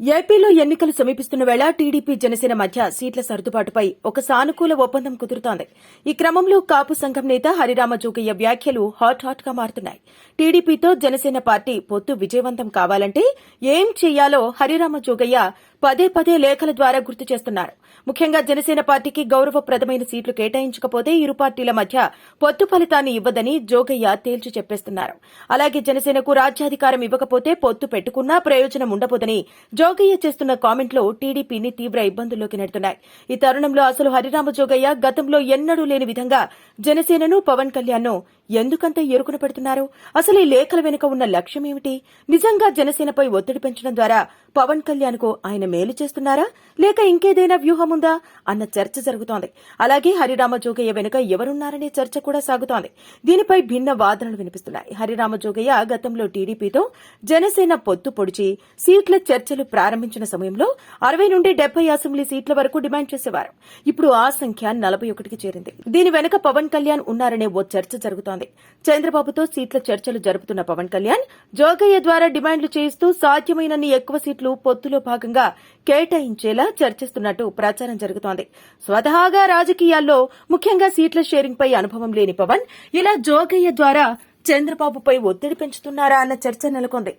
ఏపీలో ఎన్నికలు సమీపిస్తున్న వేళ టీడీపీ జనసేన మధ్య సీట్ల సర్దుబాటుపై ఒక సానుకూల ఒప్పందం కుదురుతోంది. ఈ క్రమంలో కాపు సంఘం నేత హరిరామ జోగయ్య వ్యాఖ్యలు హాట్ హాట్గా మారుతున్నాయి. టీడీపీతో జనసేన పార్టీ పొత్తు విజయవంతం కావాలంటే ఏం చేయాలో హరిరామ జోగయ్య పదే పదే లేఖల ద్వారా గుర్తు చేస్తున్నారు. ముఖ్యంగా జనసేన పార్టీకి గౌరవప్రదమైన సీట్లు కేటాయించకపోతే ఇరు పార్టీల మధ్య పొత్తు ఫలితాన్ని ఇవ్వదని జోగయ్య తేల్చి చెప్పేస్తున్నారు. అలాగే జనసేనకు రాజ్యాధికారం ఇవ్వకపోతే పొత్తు పెట్టుకున్నా ప్రయోజనం ఉండబోదని జోగయ్య చేస్తున్న కామెంట్లు టీడీపీని తీవ్ర ఇబ్బందుల్లోకి నెడుతున్నాయి. ఈ తరుణంలో అసలు హరిరామ జోగయ్య గతంలో ఎన్నడూ లేని విధంగా జనసేనను పవన్ కళ్యాణ్ను ఎందుకంత ఎరుకున పెడుతున్నారు? అసలు ఈ లేఖల వెనుక ఉన్న లక్ష్యం ఏమిటి? నిజంగా జనసేనపై ఒత్తిడి పెంచడం ద్వారా పవన్ కళ్యాణ్కు ఆయన మేలు చేస్తున్నారా? లేక ఇంకేదైనా వ్యూహం ఉందా? అన్న చర్చ జరుగుతోంది. అలాగే హరిరామ జోగయ్య వెనుక ఎవరున్నారనే చర్చ కూడా సాగుతోంది. దీనిపై భిన్న వాదనలు వినిపిస్తున్నాయి. హరిరామ జోగయ్య గతంలో టీడీపీతో జనసేన పొత్తు పొడిచి సీట్ల చర్చలు ప్రారంభించిన సమయంలో అరవై నుండి డెబ్బై అసెంబ్లీ సీట్ల వరకు డిమాండ్ చేసేవారు. ఇప్పుడు ఆ సంఖ్య నలభై ఒకటికి చేరింది. దీని వెనుక పవన్ కళ్యాణ్ ఉన్నారనే ఓ చర్చ జరుగుతోంది. చంద్రబాబుతో సీట్ల చర్చలు జరుపుతున్న పవన్ కళ్యాణ్ జోగయ్య ద్వారా డిమాండ్లు చేయిస్తూ సాధ్యమైనన్ని ఎక్కువ సీట్లు పొత్తులో భాగంగా కేటాయించేలా చర్చిస్తున్నట్టు ప్రచారం జరుగుతోంది. స్వతహాగా రాజకీయాల్లో ముఖ్యంగా సీట్ల షేరింగ్ పై అనుభవం లేని పవన్ ఇలా జోగయ్య ద్వారా చంద్రబాబుపై ఒత్తిడి పెంచుతున్నారా అన్న చర్చ నెలకొంది.